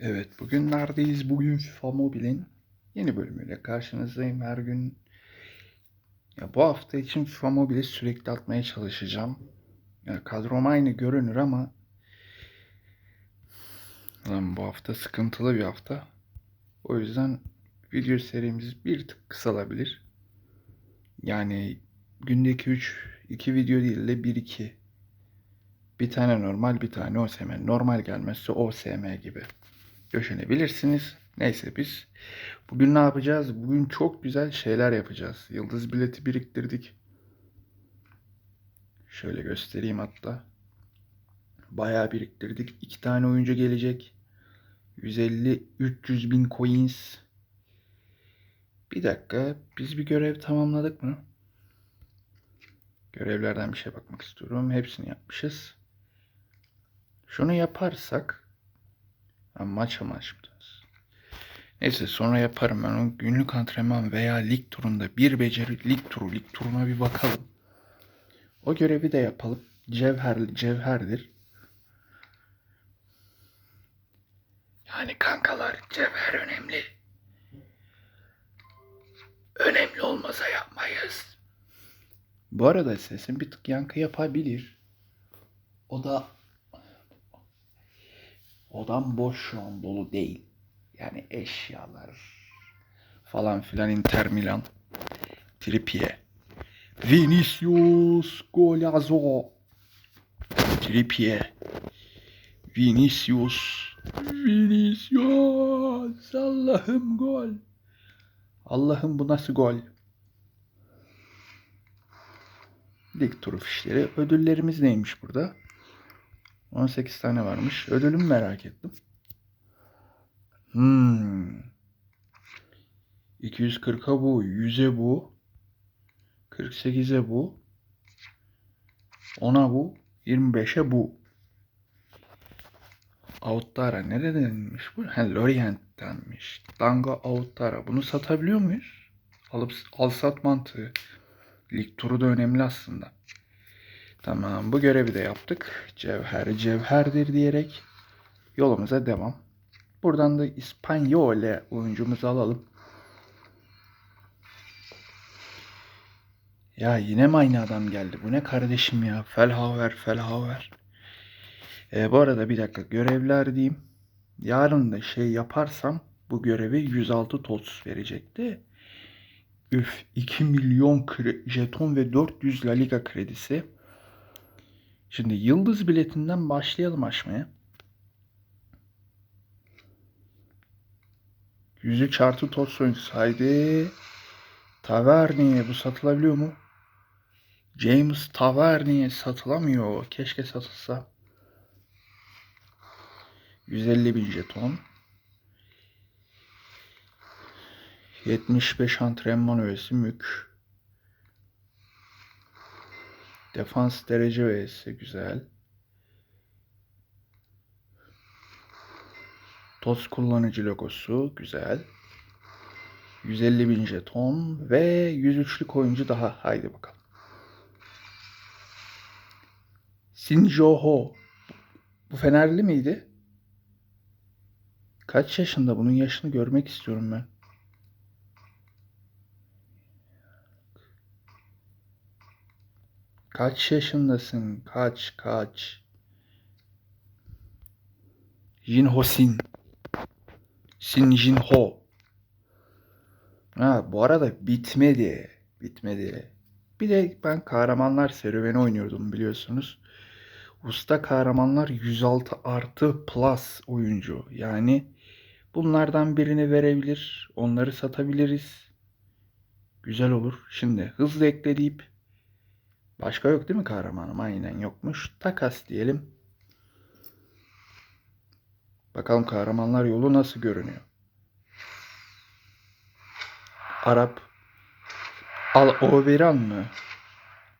Evet, bugün neredeyiz? Bugün FIFA Mobile'in yeni bölümüyle karşınızdayım her gün. Ya bu hafta için FIFA Mobile'i sürekli atmaya çalışacağım. Ya kadrom aynı görünür ama lan bu hafta sıkıntılı bir hafta. O yüzden video serimiz bir tık kısalabilir. Yani gündeki 3 2 video değil de 1 2 bir tane normal bir tane OSM. Normal gelmezse OSM gibi düşünebilirsiniz. Neyse biz bugün ne yapacağız? Bugün çok güzel şeyler yapacağız. Yıldız bileti biriktirdik. Şöyle göstereyim hatta. Bayağı biriktirdik. İki tane oyuncu gelecek. 150-300 bin coins. Bir dakika. Biz bir görev tamamladık mı? Görevlerden bir şey bakmak istiyorum. Hepsini yapmışız. Şunu yaparsak Ha, maç amaçlıyız. Neyse sonra yaparım ben o günlük antrenman veya lig turunda bir beceri lig turu lig turuna bir bakalım. O görevi de yapalım. Cevher cevherdir. Yani kankalar cevher önemli. Önemli olmasa yapmayız. Bu arada sesim bir tık yankı yapabilir. O da Odam boş şu an dolu değil. Yani eşyalar falan filan Inter Milan. Trippier. Vinicius Golazo. Trippier. Vinicius. Vinicius. Allah'ım gol. Allah'ım bu nasıl gol? Lig turu fişleri. Ödüllerimiz neymiş burada? 18 tane varmış. Ödülümü merak ettim. Hmm. 240'a bu, 100'e bu, 48'e bu, 10'a bu, 25'e bu. Outtara neredenmiş bu? Ha, Lorient'tenmiş. Dango Outtara. Bunu satabiliyor muyuz? Alıp al sat mantığı. Lig turu da önemli aslında. Tamam bu görevi de yaptık. Cevher cevherdir diyerek yolumuza devam. Buradan da İspanyole oyuncumuzu alalım. Ya yine mi aynı adam geldi? Bu ne kardeşim ya? Felhaver, Felhaver. E, bu arada bir dakika görevler diyeyim. Yarın da şey yaparsam bu görevi 106 tots verecekti. Üf 2 milyon jeton ve 400 La Liga kredisi. Şimdi yıldız biletinden başlayalım açmaya. 103 artı toz oyuncusu. Haydi. Taverniye bu satılabiliyor mu? James Taverniye satılamıyor. Keşke satılsa. 150 bin jeton. 75 antrenman öğesi mük. Defans derece vs güzel. TOS kullanıcı logosu güzel. 150 bin jeton ve 103'lük oyuncu daha. Haydi bakalım. Sinjoho. Bu Fenerli miydi? Kaç yaşında? Bunun yaşını görmek istiyorum ben. Kaç yaşındasın? Kaç, kaç? Jinho Sin. Sin Jinho. Ha, bu arada bitmedi. Bitmedi. Bir de ben kahramanlar serüveni oynuyordum biliyorsunuz. Usta kahramanlar 106 artı plus oyuncu. Yani bunlardan birini verebilir. Onları satabiliriz. Güzel olur. Şimdi hızlı ekle deyip Başka yok değil mi kahramanım? Aynen yokmuş. Takas diyelim. Bakalım kahramanlar yolu nasıl görünüyor. Arap. Al Oberan mı?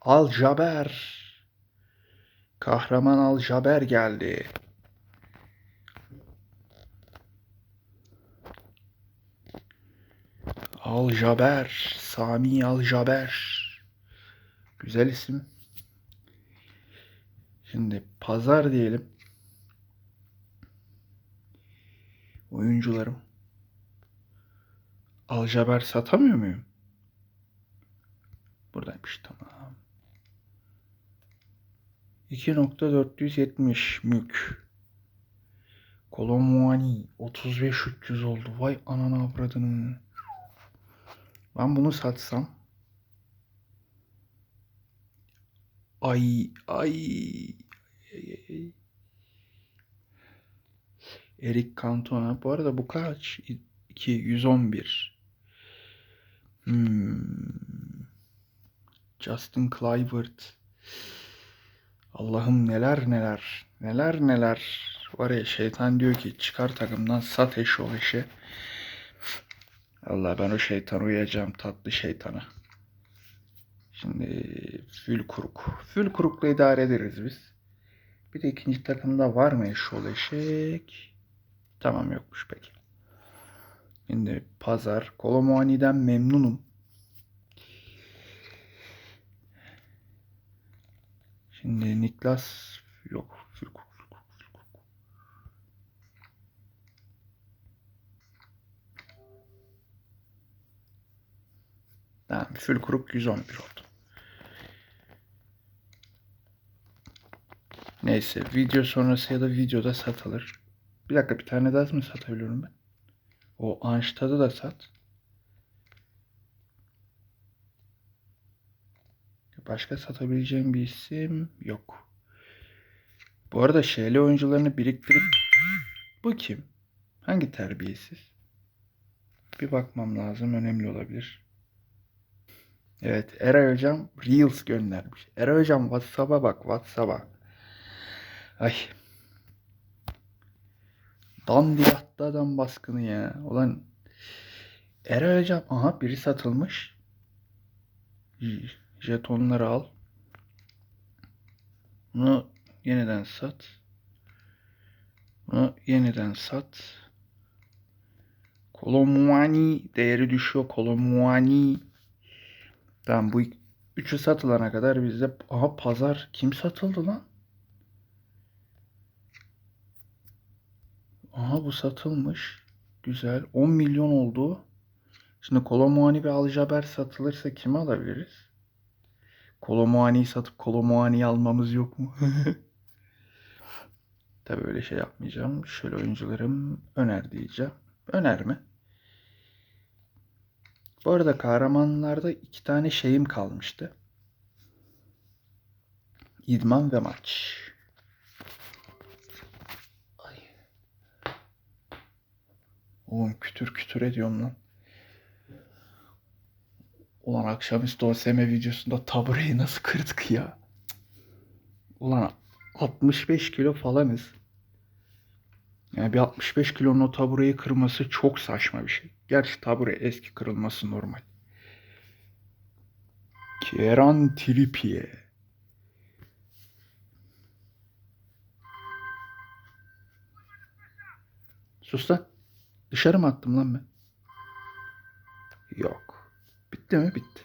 Al Jaber. Kahraman Al Jaber geldi. Al Jaber. Sami Al Jaber. Güzel isim. Şimdi pazar diyelim. Oyuncularım. Aljaber satamıyor muyum? Buradaymış tamam. 2.470 mük. Kolomuani 35-300 oldu. Vay anana avradını. Ben bunu satsam. Ay ay. ay, ay. Eric Cantona. Bu arada bu kaç? 2 111. Hmm. Justin Kluivert. Allah'ım neler neler. Neler neler. Var ya şeytan diyor ki çıkar takımdan sat eş ol eşe. Allah ben o şeytan uyuyacağım tatlı şeytana. Şimdi Fülkuruk. Fülkuruk'la idare ederiz biz. Bir de ikinci takımda var mı eşol eşek? Tamam yokmuş peki. Şimdi pazar. Kolomuani'den memnunum. Şimdi Niklas yok. Fülkuruk, Fülkuruk. Tamam, Fülkuruk 111 oldu. Neyse video sonrası ya da videoda satılır. Bir dakika bir tane daha mı satabiliyorum ben? O Anştad'ı da sat. Başka satabileceğim bir isim yok. Bu arada şeyli oyuncularını biriktirip bu kim? Hangi terbiyesiz? Bir bakmam lazım. Önemli olabilir. Evet. Eray Hocam Reels göndermiş. Eray Hocam WhatsApp'a bak. WhatsApp'a. Ay. Dandiyatta adam baskını ya. Ulan Eray Hocam aha biri satılmış. Jetonları al. Bunu yeniden sat. Bunu yeniden sat. Kolomuani değeri düşüyor. Kolomuani. Tamam bu üçü satılana kadar bizde aha pazar kim satıldı lan? Aha bu satılmış. Güzel. 10 milyon oldu. Şimdi Kolomuani ve Aljaber satılırsa kimi alabiliriz? Kolomuani'yi satıp Kolomuani'yi almamız yok mu? Tabii öyle şey yapmayacağım. Şöyle oyuncularım öner diyeceğim. Öner mi? Bu arada kahramanlarda iki tane şeyim kalmıştı. İdman ve maç. Oğlum kütür kütür ediyorum lan. Ulan akşamüstü o SM videosunda tabureyi nasıl kırdık ya? Ulan 65 kilo falanız. Yani bir 65 kilonun o tabureyi kırması çok saçma bir şey. Gerçi tabure eski kırılması normal. Kieran Trippier. Sus lan. Dışarı mı attım lan ben? Yok. Bitti mi? Bitti.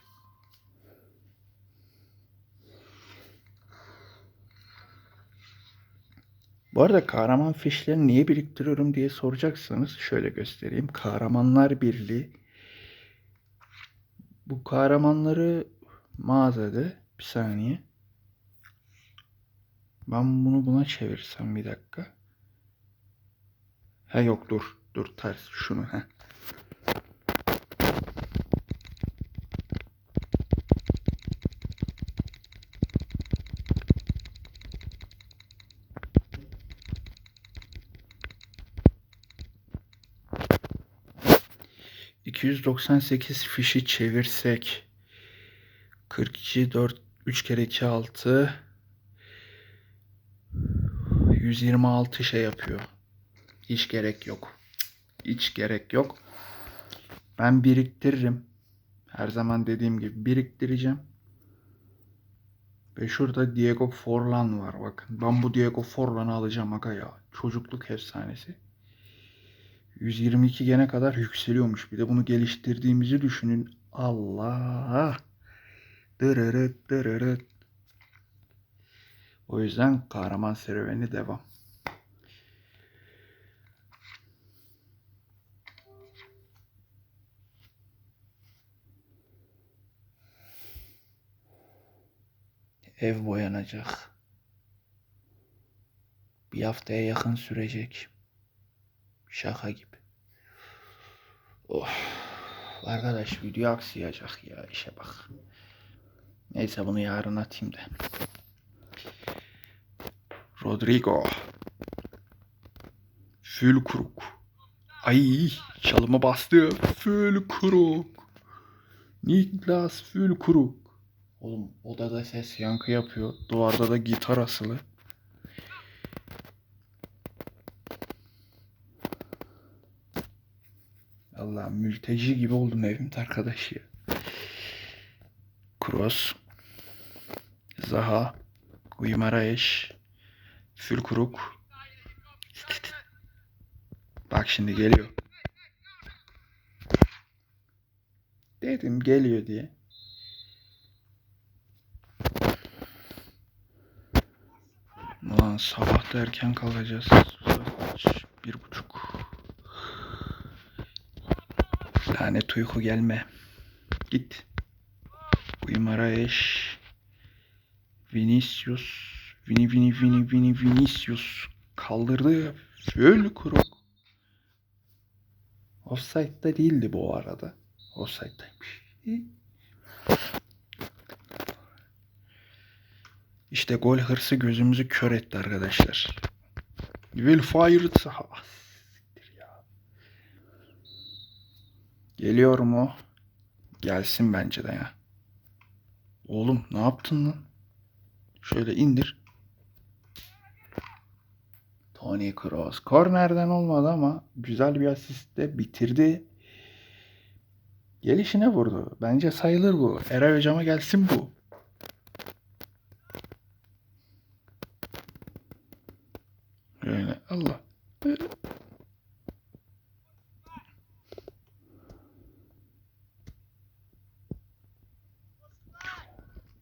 Bu arada kahraman fişlerini niye biriktiriyorum diye soracaksanız şöyle göstereyim. Kahramanlar Birliği. Bu kahramanları mağazada bir saniye. Ben bunu buna çevirsem bir dakika. Ha yok dur. Dur ters şunu ha. ...298 fişi çevirsek... ...42, 4, 3 kere 2, 6... ...126 şey yapıyor. Hiç gerek yok. Hiç gerek yok. Ben biriktiririm. Her zaman dediğim gibi biriktireceğim. Ve şurada Diego Forlan var bakın. Ben bu Diego Forlan'ı alacağım aga ya. Çocukluk efsanesi. 122 gene kadar yükseliyormuş. Bir de bunu geliştirdiğimizi düşünün. Allah. Dırırıt dırırıt. O yüzden kahraman serüveni devam. Ev boyanacak. Bir haftaya yakın sürecek. Şaka gibi. Oh. Arkadaş video aksayacak ya işe bak. Neyse bunu yarın atayım da. Rodrigo. Fülkruk. Ay çalıma bastı. Fülkruk. Niklas Fülkruk. Oğlum odada ses yankı yapıyor. Duvarda da gitar asılı. Allah mülteci gibi oldum evimde arkadaş ya. Kroos. Zaha. Guimaraes. Fülkuruk. Bak şimdi geliyor. Dedim geliyor diye. Ulan sabah da erken kalacağız. Saat bir buçuk. Lanet uyku gelme. Git. Guimaraes. Vinicius. Vini Vini Vini Vini Vinicius. Kaldırdı. Föl kuruk. Offside'da değildi bu arada. Offside'daymış. İşte gol hırsı gözümüzü kör etti arkadaşlar. Will fire saha. Ah. Geliyor mu? Gelsin bence de ya. Oğlum ne yaptın lan? Şöyle indir. Tony Kroos. Kornerden olmadı ama güzel bir asistle bitirdi. Gelişine vurdu. Bence sayılır bu. Eray hocama gelsin bu. Öyle Allah.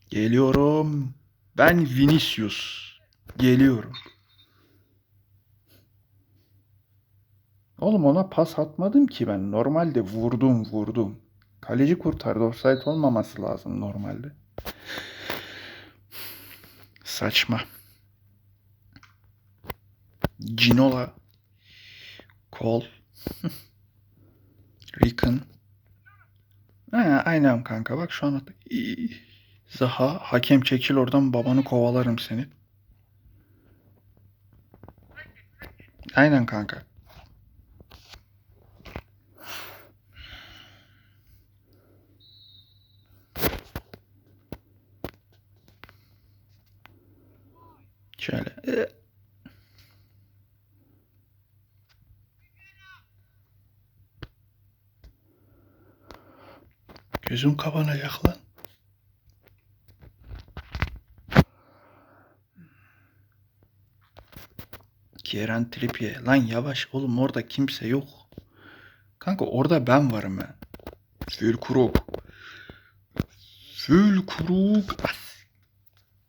Geliyorum. Ben Vinicius. Geliyorum. Oğlum ona pas atmadım ki ben. Normalde vurdum vurdum. Kaleci kurtardı. Offside olmaması lazım normalde. Saçma. Ginola. Kol. Rickon. Ha, aynen kanka bak şu an. Zaha hakem çekil oradan babanı kovalarım seni. Aynen kanka. Şöyle. e. Gözüm kapanacak lan. Kieran Trippier. Lan yavaş oğlum orada kimse yok. Kanka orada ben varım ben. Fülkuruk. Fülkuruk. As.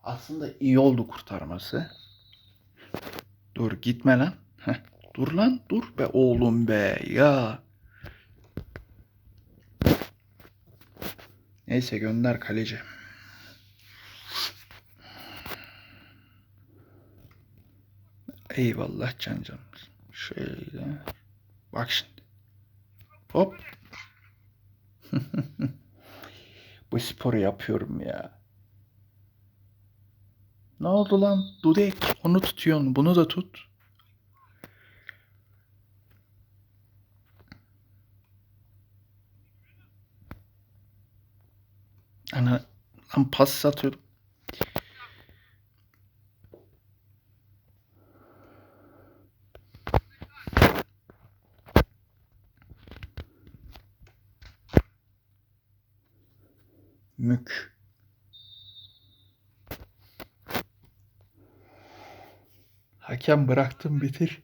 Aslında iyi oldu kurtarması. Dur gitme lan. Heh, dur lan dur be oğlum be ya. Neyse gönder kaleci. Eyvallah can canım. Şöyle. Bak şimdi. Hop. Bu sporu yapıyorum ya. Ne oldu lan? Dudek. Onu tutuyorsun. Bunu da tut. Ana lan pas satıyordum. Mük. Hakem bıraktım bitir.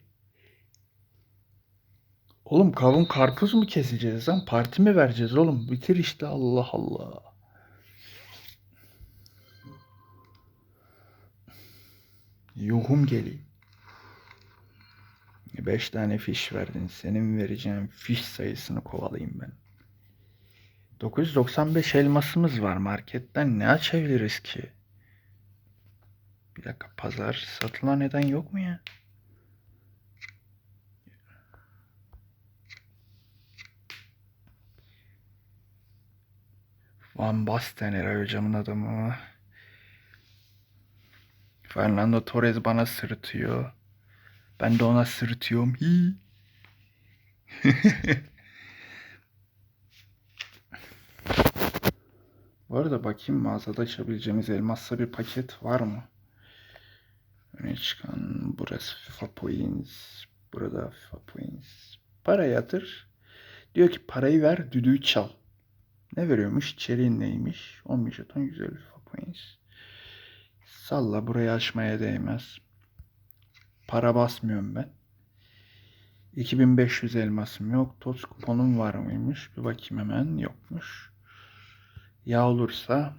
Oğlum kavun karpuz mu keseceğiz lan? Parti mi vereceğiz oğlum? Bitir işte Allah Allah. Yuhum geliyor. Beş tane fiş verdin. Senin vereceğin fiş sayısını kovalayayım ben. 995 elmasımız var marketten. Ne açabiliriz ki? Bir dakika pazar satılan neden yok mu ya? Van Basten Eray hocamın adamı. Fernando Torres bana sırıtıyor. Ben de ona sırıtıyorum. Hi. Bu arada bakayım mağazada açabileceğimiz elmasla bir paket var mı? Öne çıkan burası FIFA Points. Burada FIFA Points. Para yatır. Diyor ki parayı ver düdüğü çal. Ne veriyormuş? İçeriğin neymiş? 11 jeton 150 FIFA Points. Salla burayı açmaya değmez. Para basmıyorum ben. 2500 elmasım yok. Toz kuponum var mıymış? Bir bakayım hemen. Yokmuş. Ya olursa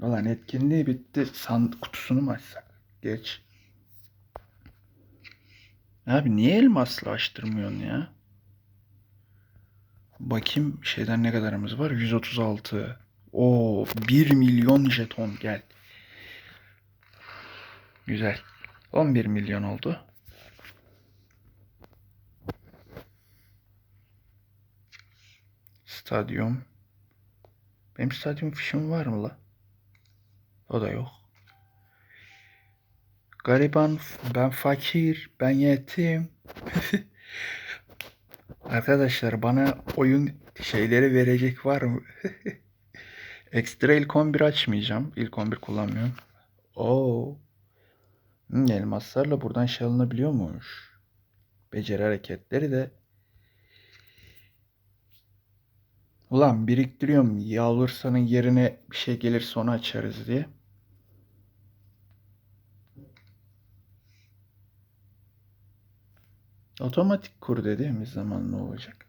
Ulan etkinliği bitti. Sand kutusunu mu açsak? Geç. Abi niye elmasla açtırmıyorsun ya? Bakayım şeyden ne kadarımız var? 136. O 1 milyon jeton gel. Güzel. 11 milyon oldu. Stadyum. Benim stadyum fişim var mı la? O da yok. Gariban, ben fakir, ben yetim. Arkadaşlar bana oyun şeyleri verecek var mı? Ekstra ilk 11 açmayacağım. İlk 11 kullanmıyorum. Oo. Hmm, elmaslarla buradan şey alınabiliyormuş. Beceri hareketleri de. Ulan biriktiriyorum. Yağlursanın yerine bir şey gelir sonra açarız diye. Otomatik kur dediğimiz zaman ne olacak?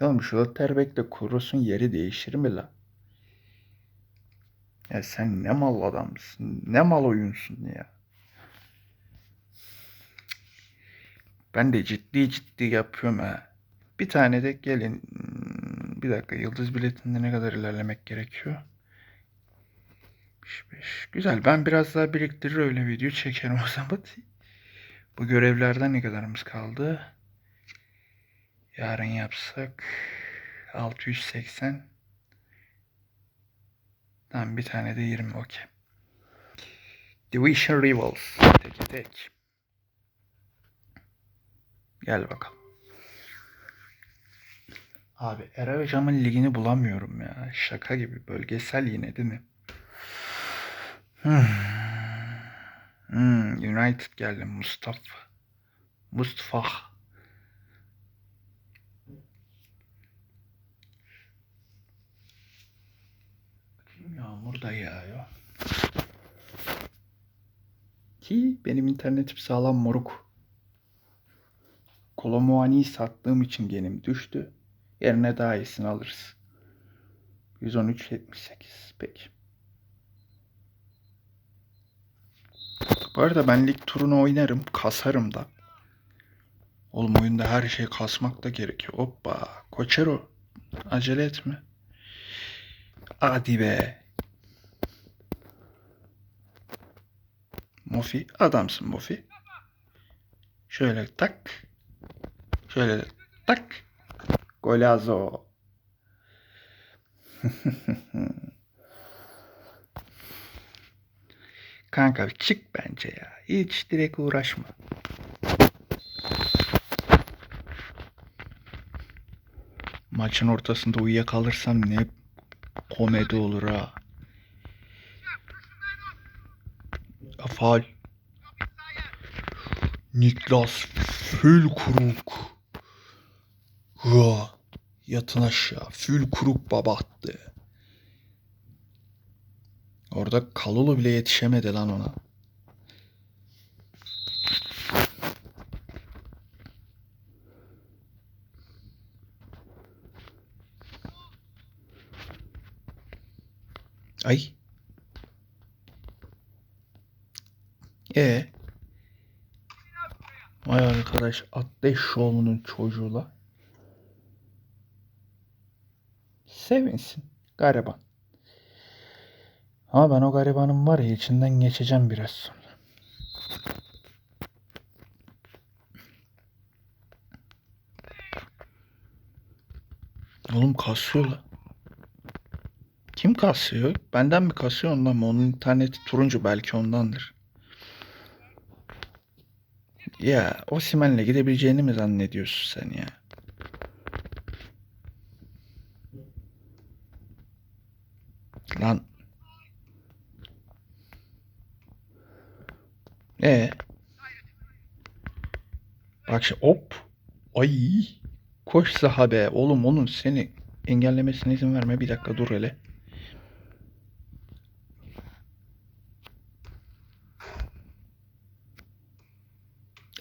Oğlum şu Lotterbek'te kurusun yeri değişir mi la? Ya sen ne mal adamsın, ne mal oyunsun ya. Ben de ciddi ciddi yapıyorum ha. Bir tane de gelin. Bir dakika yıldız biletinde ne kadar ilerlemek gerekiyor? 75. Güzel. Ben biraz daha biriktirir öyle video çekerim o zaman. Bu görevlerden ne kadarımız kaldı? Yarın yapsak 680. Tamam bir tane de 20 okey. Division Rivals. Tek tek. Gel bakalım. Abi Eray Hocam'ın ligini bulamıyorum ya. Şaka gibi. Bölgesel yine değil mi? Hmm. Hmm, United geldi. Mustafa. Mustafa. Bakayım Yağmur da yağıyor. Ki benim internetim sağlam moruk. Kolomuani'yi sattığım için genim düştü. Yerine daha iyisini alırız. 113.78. Peki. Bu arada ben lig turunu oynarım. Kasarım da. Oğlum oyunda her şey kasmak da gerekiyor. Hoppa. Koçero. Acele etme. Hadi be. Mofi. Adamsın Mofi. Şöyle tak. Şöyle tak. Golazo. Kanka çık bence ya. Hiç direkt uğraşma. Maçın ortasında uyuyakalırsam ne komedi olur ha. Faal. Niklas Fülkrug. Hua. Yatın aşağı. Fülkrug babattı. Orada Kalulu bile yetişemedi lan ona. Ay. E. Vay arkadaş Ateş Şovu'nun çocuğuyla. Sevinsin. Gariban. Ama ben o garibanın var ya içinden geçeceğim biraz sonra. Oğlum kasıyor la. Kim kasıyor? Benden mi kasıyor ondan mı? Onun interneti turuncu belki ondandır. Ya Osimhen'le gidebileceğini mi zannediyorsun sen ya? Lan. E. Bak şimdi hop. Ay. Koş sahabe. Oğlum onun seni engellemesine izin verme. Bir dakika dur hele.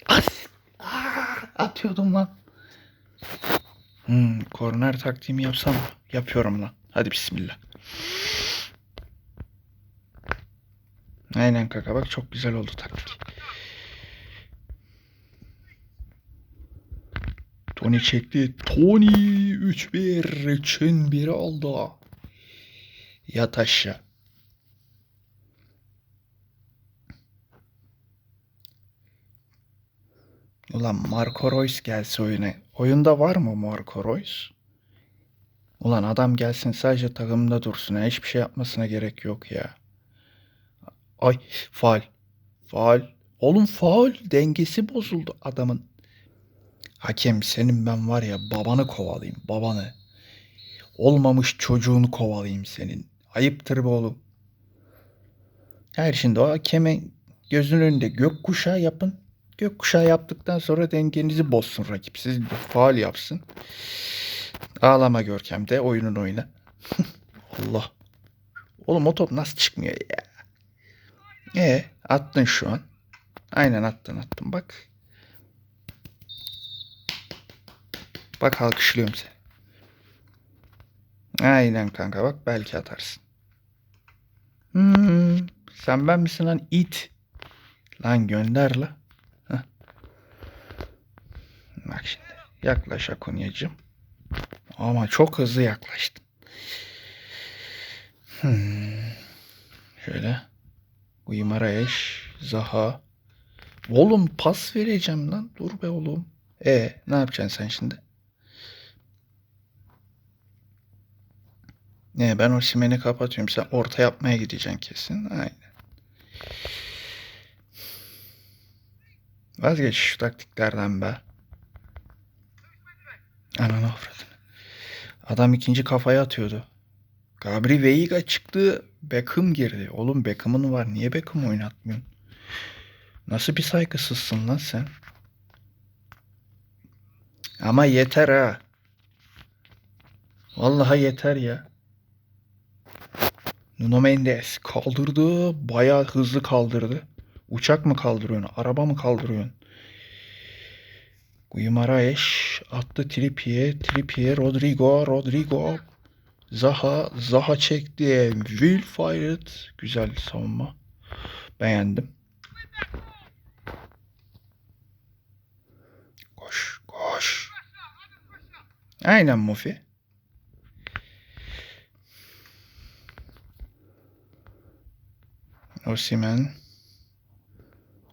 Aa, atıyordum lan. Hmm, korner taktiğimi yapsam? Yapıyorum lan. Hadi bismillah. Aynen kaka bak çok güzel oldu taktik. Tony çekti. Tony 3-1 için biri oldu. Yat aşağı. Ulan Marco Reus gelse oyuna. Oyunda var mı Marco Reus? Ulan adam gelsin sadece takımda dursun. ha, Hiçbir şey yapmasına gerek yok ya. Ay faal. Faal. Oğlum faal. Dengesi bozuldu adamın. Hakem senin ben var ya babanı kovalayayım. Babanı. Olmamış çocuğunu kovalayayım senin. Ayıptır be oğlum. Hayır şimdi o hakeme gözünün önünde gökkuşağı yapın. Gökkuşağı yaptıktan sonra dengenizi bozsun rakip. Siz faal yapsın. Ağlama Görkem de oyunun oyna. Allah. Oğlum o top nasıl çıkmıyor ya? E attın şu an. Aynen attın attın bak. Bak alkışlıyorum seni. Aynen kanka bak belki atarsın. Hmm, sen ben misin lan it? Lan gönder la. Bak şimdi yaklaş Akunya'cığım. Ama çok hızlı yaklaştın. Hmm. Şöyle. Uymaraeş, Zaha. Oğlum pas vereceğim lan. Dur be oğlum. E ne yapacaksın sen şimdi? Ne ben o simeni kapatıyorum. Sen orta yapmaya gideceksin kesin. Aynen. Vazgeç şu taktiklerden be. Ananı avradını. Adam ikinci kafaya atıyordu. Gabri Veiga çıktı. Beckham girdi. Oğlum Beckham'ın var. Niye Beckham oynatmıyorsun? Nasıl bir saygısızsın lan sen? Ama yeter ha. Vallahi yeter ya. Nuno Mendes kaldırdı. Bayağı hızlı kaldırdı. Uçak mı kaldırıyorsun? Araba mı kaldırıyorsun? Guimaraes attı Trippier. Trippier Rodrigo. Rodrigo. Zaha. Zaha çekti. Will fired. Güzel savunma. Beğendim. Koş. Koş. Aynen Mufi. Osimen.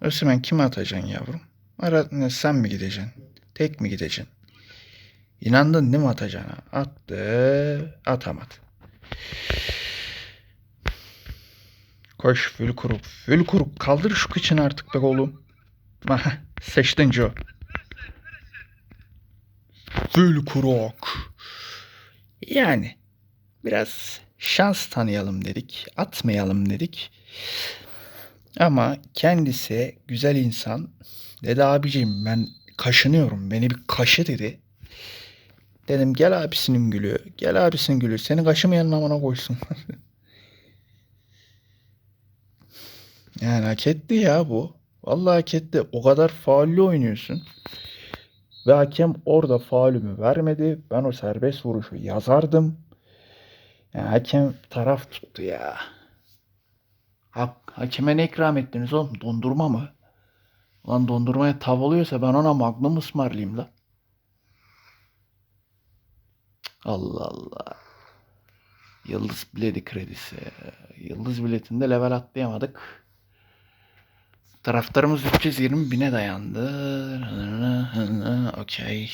Osimen kime atacaksın yavrum? Ara, sen mi gideceksin? Tek mi gideceksin? İnandın değil mi atacağına? Attı. Atamadı. Koş Fülkuruk. Fülkuruk kaldır şu kıçını artık be oğlum. Aha, seçtin Joe. Fülkuruk. Yani biraz şans tanıyalım dedik. Atmayalım dedik. Ama kendisi güzel insan. Dedi abicim ben kaşınıyorum. Beni bir kaşı dedi. Dedim gel abisinin gülü. Gel abisinin gülü. Seni kaşımayanın amına koysun. yani hak etti ya bu. Vallahi hak etti. O kadar faullü oynuyorsun. Ve hakem orada faulümü vermedi. Ben o serbest vuruşu yazardım. Yani hakem taraf tuttu ya. Ha, hakeme ne ikram ettiniz oğlum? Dondurma mı? Lan dondurmaya tav oluyorsa ben ona magnum ısmarlayayım la. Allah Allah. Yıldız bileti kredisi. Yıldız biletinde level atlayamadık. Taraftarımız 320 bine dayandı. Okey.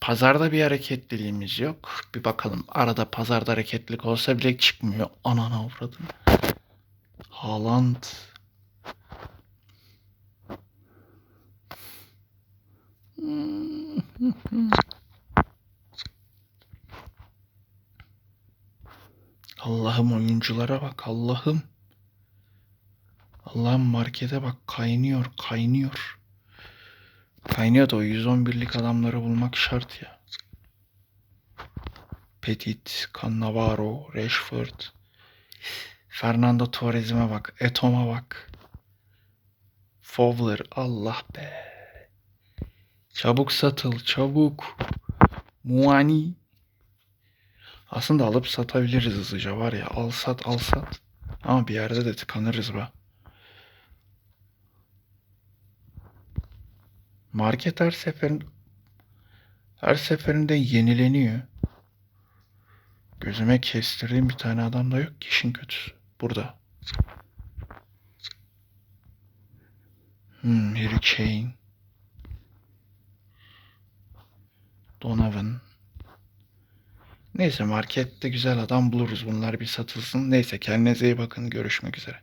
Pazarda bir hareketliliğimiz yok. Bir bakalım. Arada pazarda hareketlilik olsa bile çıkmıyor. Anana avradım. Haaland. Allah'ım oyunculara bak Allah'ım. Allah'ım markete bak kaynıyor kaynıyor. Kaynıyor da o 111'lik adamları bulmak şart ya. Petit, Cannavaro, Rashford. Fernando Torres'ime bak. Etom'a bak. Fowler. Allah be. Çabuk satıl. Çabuk. Muani. Aslında alıp satabiliriz hızlıca var ya. Al sat al sat. Ama bir yerde de tıkanırız be. Market her seferinde her seferinde yenileniyor. Gözüme kestirdiğim bir tane adam da yok ki işin kötüsü. Burada. Hmm, Harry Kane. Donovan. Neyse markette güzel adam buluruz. Bunlar bir satılsın. Neyse kendinize iyi bakın. Görüşmek üzere.